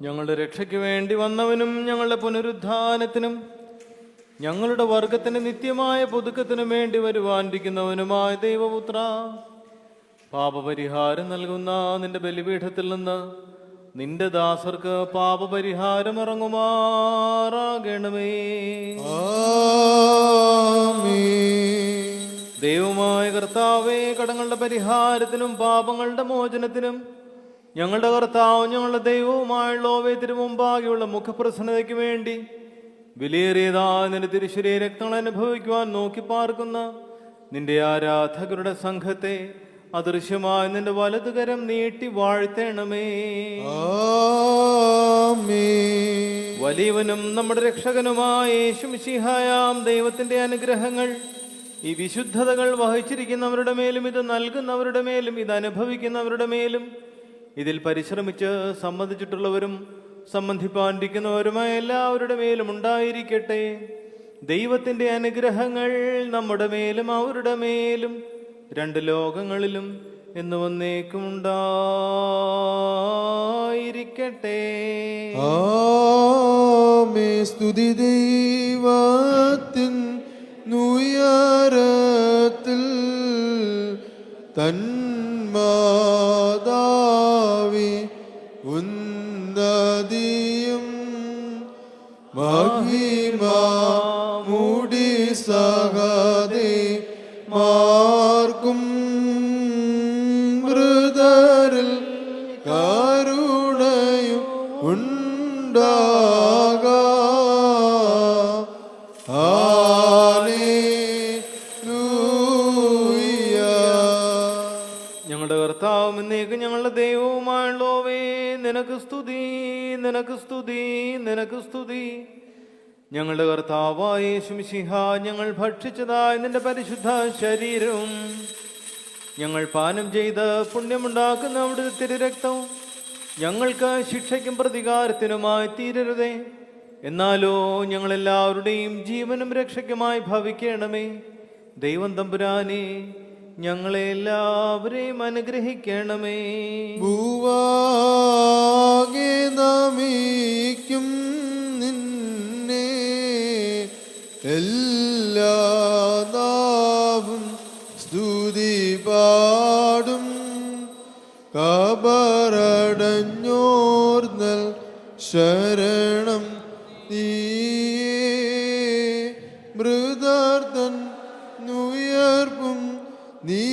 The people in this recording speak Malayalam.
ഞങ്ങളുടെ രക്ഷയ്ക്ക് വേണ്ടി വന്നവനും ഞങ്ങളുടെ പുനരുദ്ധാനത്തിനും ഞങ്ങളുടെ വർഗത്തിന് നിത്യമായ പുതുക്കത്തിനും വേണ്ടി വരുവാനിരിക്കുന്നവനുമായ ദൈവപുത്ര പാപപരിഹാരം നൽകുന്ന നിന്റെ ബലിപീഠത്തിൽ നിന്ന് നിന്റെ ദാസർക്ക് പാപപരിഹാരം ഇറങ്ങുമാറാകണമേ. ദൈവമായ കർത്താവേ കടങ്ങളുടെ പരിഹാരത്തിനും പാപങ്ങളുടെ മോചനത്തിനും ഞങ്ങളുടെ കർത്താവും ഞങ്ങളുടെ ദൈവവുമായുള്ളവേ തിരുമുമ്പാകെയുള്ള മുഖപ്രസന്നതയ്ക്ക് വേണ്ടി വിലയേറിയതായ നിന്റെ തിരുശരീ രക്തങ്ങൾ അനുഭവിക്കുവാൻ നോക്കി പാർക്കുന്ന നിന്റെ ആരാധകരുടെ സംഘത്തെ അദൃശ്യമായ നിന്റെ വലതുകരം നീട്ടി വാഴ്ത്തേണമേ. വലിയവനും നമ്മുടെ രക്ഷകനുമായ യേശുമിശിഹായാം ദൈവത്തിന്റെ അനുഗ്രഹങ്ങൾ ഈ വിശുദ്ധതകൾ വഹിച്ചിരിക്കുന്നവരുടെ മേലും ഇത് നൽകുന്നവരുടെ മേലും ഇത് അനുഭവിക്കുന്നവരുടെ മേലും ഇതിൽ പരിശ്രമിച്ച് സമ്മതിച്ചിട്ടുള്ളവരും സംബന്ധിപ്പാണ്ടിരിക്കുന്നവരുമായ എല്ലാവരുടെ മേലും ഉണ്ടായിരിക്കട്ടെ. ദൈവത്തിന്റെ അനുഗ്രഹങ്ങൾ നമ്മുടെ മേലും അവരുടെ മേലും രണ്ട് ലോകങ്ങളിലും എന്ന് വന്നേക്കും ഉണ്ടായിരിക്കട്ടെ. ആമേ സ്തുതി ദൈവത്തിൻ നൂയാരത്തിൽ തന്മാതാവി മഹിമ മുടി സഹദേ മാർക്കും മൃതരിൽ കരുണയും ഉണ്ടാക. ഞങ്ങളുടെ കർത്താവും ഇന്നേക്ക് ഞങ്ങളുടെ ദൈവവുമായുള്ളവേ നിനക്ക് സ്തുതി നിനക്ക് സ്തുതി നിനക്ക് സ്തുതി. ഞങ്ങളുടെ കർത്താവായ യേശുമിശിഹ ഞങ്ങൾ ഭക്ഷിച്ചതായ നിന്റെ പരിശുദ്ധ ശരീരവും ഞങ്ങൾ പാനം ചെയ്ത് പുണ്യമുണ്ടാക്കുന്ന അവിടുത്തെ തിരുരക്തവും ഞങ്ങൾക്ക് ശിക്ഷയ്ക്കും പ്രതികാരത്തിനുമായി തീരരുതേ. എന്നാലോ ഞങ്ങളെല്ലാവരുടെയും ജീവനും രക്ഷയ്ക്കുമായി ഭവിക്കണമേ. ദൈവം തമ്പുരാനെ ഞങ്ങളെ എല്ലാവരെയും അനുഗ്രഹിക്കണമേ. ഭൂവാകെ എല്ലാ നാവും നുയർപ്പും നീ